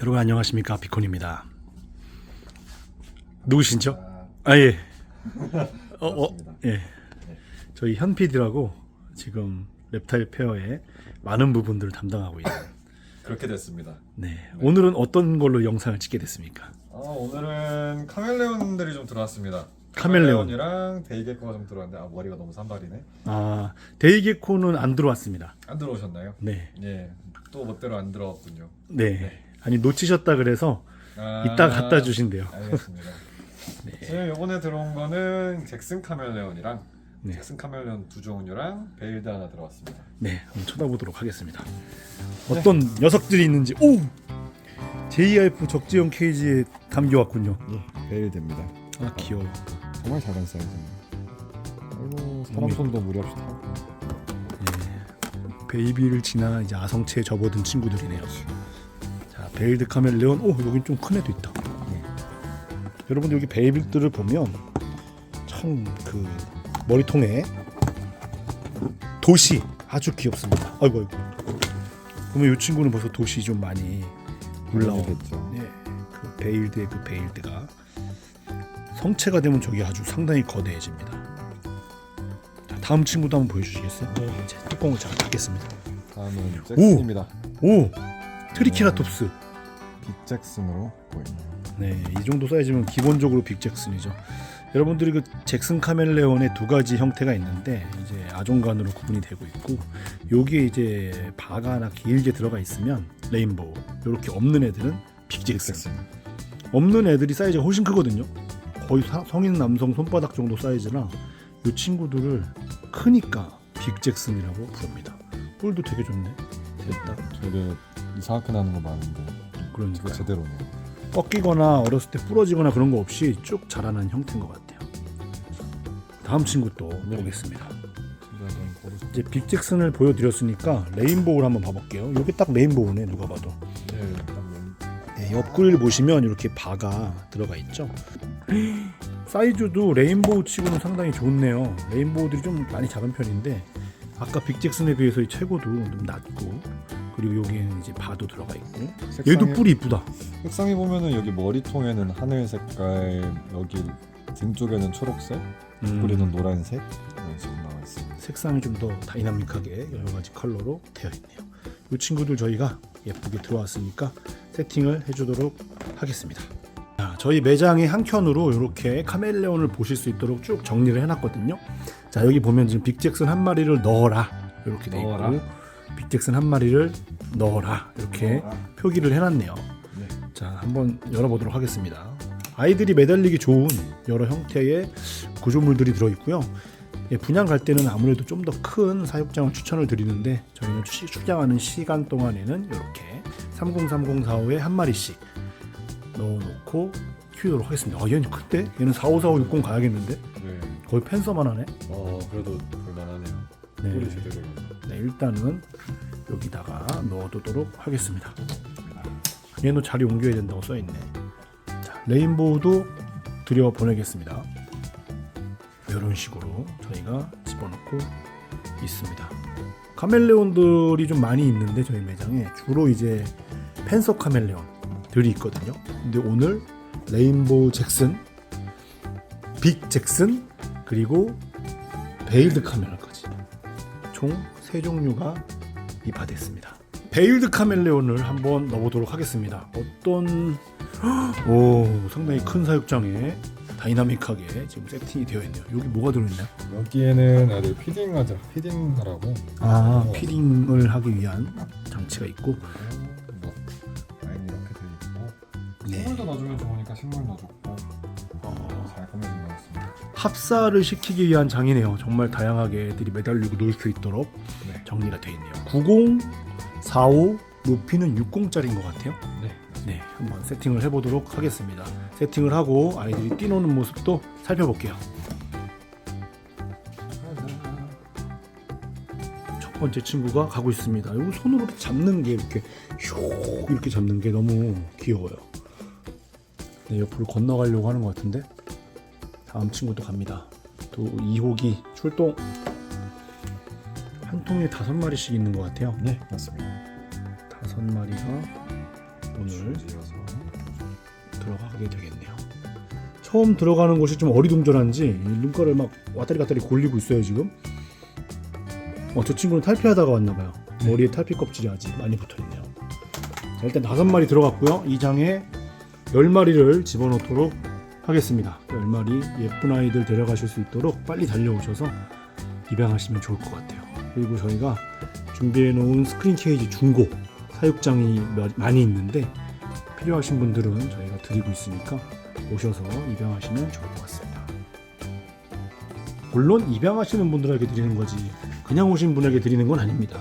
여러분 안녕하십니까 비콘입니다. 누구신죠? 아 예. 어, 어, 예. 저희 현 PD라고 지금 랩타일 페어의 많은 부분들을 담당하고 있는. 그렇게 됐습니다. 네. 오늘은 어떤 걸로 영상을 찍게 됐습니까? 아, 오늘은 카멜레온들이 좀 들어왔습니다. 카멜레온. 카멜레온이랑 데이게코가 좀 들어왔는데 아, 머리가 너무 산발이네. 아 데이게코는 안 들어왔습니다. 안 들어오셨나요? 네. 예, 또 멋대로 안 들어왔군요. 네. 아니 놓치셨다 그래서 아, 이따 갖다 주신대요. 알겠습니다. 지금 이번에 들어온 거는 잭슨 카멜레온이랑 네. 잭슨 카멜레온 두 종류랑 베일드 하나 들어왔습니다. 네, 한번 쳐다보도록 하겠습니다. 어떤 녀석들이 있는지 오! JRF 적재형 케이지에 담겨 왔군요. 예, 베일드입니다. 아 귀여워. 정말 작은 사이즈입니다. 아이고 사람 몸이- 손도 무리 없이 타고. 베이비를 지나 이제 아성체에 접어든 친구들이네요. 자, 베일드 카멜레온. 오, 여긴 좀 큰 애도 있다. 여러분 여기 베이비들을 보면 참 그 머리통에 도시 아주 귀엽습니다. 아이고 아이고. 보면 이 친구는 벌써 도시 좀 많이 올라온. 됐죠. 네, 그 베일드의 그 베일드가 성체가 되면 저기 아주 상당히 거대해집니다. 자, 다음 친구도 한번 보여주시겠어요? 제 뚜껑을 잘 닫겠습니다. 다음은 잭슨입니다. 오, 트리케라톱스. 빅 잭슨으로 보이네요. 네, 이 정도 사이즈면 기본적으로 빅 잭슨이죠. 여러분들이 그 잭슨 카멜레온의 두 가지 형태가 있는데 이제 아종간으로 구분이 되고 있고 여기에 이제 바가 하나 길게 들어가 있으면 레인보우 이렇게 없는 애들은 빅 잭슨. 잭슨. 없는 애들이 사이즈가 훨씬 크거든요. 거의 사- 성인 남성 손바닥 정도 사이즈라 이 친구들을 크니까 빅 잭슨이라고 부릅니다. 뿔도 되게 좋네. 됐다. 되게 이상하게 나는 거 많은데 그러니까 이거 제대로네요. 꺾이거나 어렸을 때 부러지거나 그런 거 없이 쭉 자라는 형태인 것 같아요. 다음 친구 또 네. 보겠습니다. 이제 빅 잭슨을 보여드렸으니까 레인보우를 한번 봐볼게요. 이게 딱 레인보우네 누가 봐도. 예, 일단 네, 옆구리를 보시면 이렇게 바가 들어가 있죠. 사이즈도 레인보우 치고는 상당히 좋네요. 레인보우들이 좀 많이 작은 편인데 아까 빅 잭슨에 비해서 이 최고도 좀 낮고 그리고 여기에는 이제 바도 들어가 있고 색상이, 얘도 뿔이 이쁘다. 색상이 보면은 여기 머리통에는 하늘 색깔, 여기 등 쪽에는 초록색, 음, 뿌리는 노란색 이런 식으로 나와 있습니다. 색상이 좀 더 다이나믹하게 여러 가지 컬러로 되어 있네요. 이 친구들 저희가 예쁘게 들어왔으니까 세팅을 해주도록 하겠습니다. 자, 저희 매장의 한 켠으로 이렇게 카멜레온을 보실 수 있도록 쭉 정리를 해놨거든요. 자 여기 보면 지금 빅잭슨 한 마리를 넣어라 이렇게 돼 있고. 빅잭슨 한 마리를 넣어라 이렇게 넣어라. 표기를 해놨네요. 네. 자 한번 열어보도록 하겠습니다. 아이들이 매달리기 좋은 여러 형태의 구조물들이 들어있고요. 예, 분양 갈 때는 아무래도 좀 더 큰 사육장을 추천을 드리는데 저희는 추- 출장하는 시간 동안에는 이렇게 303045에 한 마리씩 넣어놓고 키우도록 하겠습니다. 아, 얘는 큰데? 얘는 454560 가야겠는데? 네. 거의 펜서만 하네. 어, 그래도 볼만하네요. 네. 뿔이 제대로. 네, 일단은 여기다가 넣어두도록 하겠습니다. 얘도 자리 옮겨야 된다고 써있네. 자, 레인보우도 들여 보내겠습니다. 이런 식으로 저희가 집어넣고 있습니다. 카멜레온들이 좀 많이 있는데 저희 매장에 주로 이제 펜서 카멜레온들이 있거든요. 근데 오늘 레인보우 잭슨, 빅 잭슨 그리고 베일드 카멜레온까지 총 세 종류가 입하됐습니다. 베일드 카멜레온을 한번 넣어보도록 하겠습니다. 어떤 오 상당히 큰 사육장에 다이나믹하게 지금 세팅이 되어 있네요. 여기 뭐가 들어있나요? 여기에는 아들 피딩하자 피딩하라고 아 어. 피딩을 하기 위한 장치가 있고 뭐 라인 이렇게 돼 있고 네. 식물도 넣어주면 좋으니까 식물 넣어줬고 꾸며진 것 같습니다. 합사를 시키기 위한 장이네요. 정말 다양하게 애들이 매달리고 놀 수 있도록 네. 정리가 되어 있네요. 90, 45, 높이는 60짜리인 것 같아요. 네. 네, 한번 세팅을 해보도록 하겠습니다. 세팅을 하고 아이들이 뛰노는 모습도 살펴볼게요. 첫 번째 친구가 가고 있습니다. 이거 손으로 잡는 게 이렇게 슉 이렇게 잡는 게 너무 귀여워요. 네, 옆으로 건너가려고 하는 것 같은데 다음 친구도 갑니다. 또 2호기 출동. 한 통에 다섯 마리씩 있는 것 같아요. 네, 맞습니다. 다섯 마리가 오늘 들어가게 되겠네요. 처음 들어가는 곳이 좀 어리둥절한지 이 눈가를 막 왔다리 갔다리 골리고 있어요 지금. 어, 저 친구는 탈피하다가 왔나봐요. 머리에 탈피 껍질이 아직 많이 붙어있네요. 자, 일단 다섯 마리 들어갔고요. 이 장에 열 마리를 집어넣도록 하겠습니다. 열 마리 예쁜 아이들 데려가실 수 있도록 빨리 달려오셔서 입양하시면 좋을 것 같아요. 그리고 저희가 준비해 놓은 스크린 케이지 중고 사육장이 몇- 많이 있는데 필요하신 분들은 저희가 드리고 있으니까 오셔서 입양하시면 좋을 것 같습니다. 물론 입양하시는 분들에게 드리는 거지 그냥 오신 분에게 드리는 건 아닙니다.